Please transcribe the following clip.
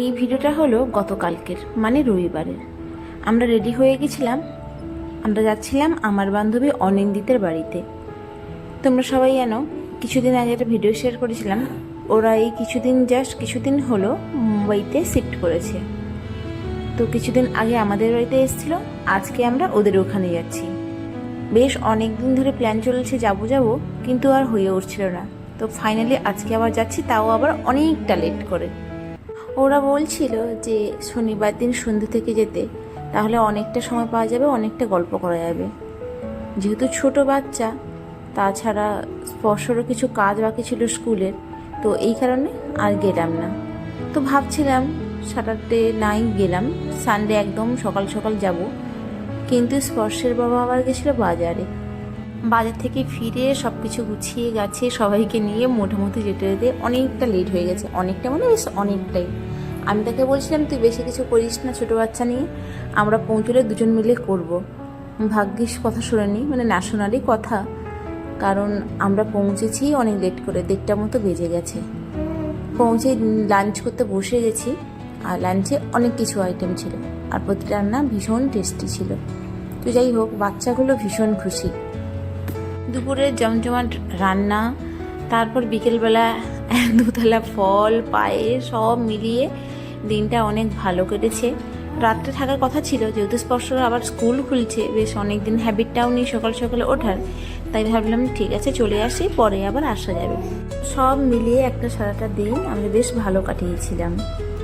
এই ভিডিওটা হলো গতকালকের মানে রবিবারের। আমরা রেডি হয়ে গেছিলাম। আমরা যাচ্ছিলাম আমার বান্ধবী অনিন্দিতের বাড়িতে। তোমরা সবাই জানো, কিছুদিন আগে একটা ভিডিও শেয়ার করেছিলাম। ওরা এই কিছুদিন, জাস্ট কিছুদিন হলো মুম্বাইতে শিফট করেছে। তো কিছুদিন আগে আমাদের বাড়িতে এসেছিল, আজকে আমরা ওদের ওখানে যাচ্ছি। বেশ অনেক দিন ধরে প্ল্যান চলছে, যাব যাব, কিন্তু আর হয়ে উঠছিল না। তো ফাইনালি আজকে আবার যাচ্ছি, তাও আবার অনেকটা লেট করে। ওরা বলছিল যে শনিবার দিন সন্ধ্যে থেকে যেতে, তাহলে অনেকটা সময় পাওয়া যাবে, অনেকটা গল্প করা যাবে। যেহেতু ছোট বাচ্চা, তাছাড়া স্পর্শরও কিছু কাজ বাকি ছিল স্কুলের, তো এই কারণে আর গেলাম না। তো ভাবছিলাম স্যাটারডে নাই গেলাম, সানডে একদম সকাল সকাল যাব, কিন্তু স্পর্শের বাবা আবার গেছিল বাজারে। বাজার থেকে ফিরে সব কিছু গুছিয়ে গেছে, সবাইকে নিয়ে মোটামুটি যেতে যেতে অনেকটা লেট হয়ে গেছে। অনেকটা মানে বেশ অনেকটাই। আমি তাকে বলছিলাম, তুই বেশি কিছু করিস না ছোটো বাচ্চা নিয়ে, আমরা পৌঁছলে দুজন মিলে করব। ভাগ্যিস কথা শুনিনি মানে ন্যাশনালি কথা, কারণ আমরা পৌঁছেছি অনেক লেট করে দেড়টা মতো বেজে গেছে। পৌঁছে লাঞ্চ করতে বসে গেছি, আর লাঞ্চে অনেক কিছু আইটেম ছিল, আর প্রতিটা রান্না ভীষণ টেস্টি ছিল। তো যাই হোক, বাচ্চাগুলো ভীষণ খুশি। দুপুরের জমজমাট রান্না, তারপর বিকেলবেলা দুতলা ফল, পায়েস সব মিলিয়ে দিনটা অনেক ভালো কেটেছে। রাত্রে থাকার কথা ছিল, যেহেতু স্পর্শ আবার স্কুল খুলছে, বেশ অনেক দিন হ্যাবিটটাও নেই সকাল সকালে ওঠার। তাই ভাবলাম, ঠিক আছে, চলে আসি, পরে আবার আসা যাবে। সব মিলিয়ে একটা সারাটা দিন আমরা বেশ ভালো কাটিয়েছিলাম।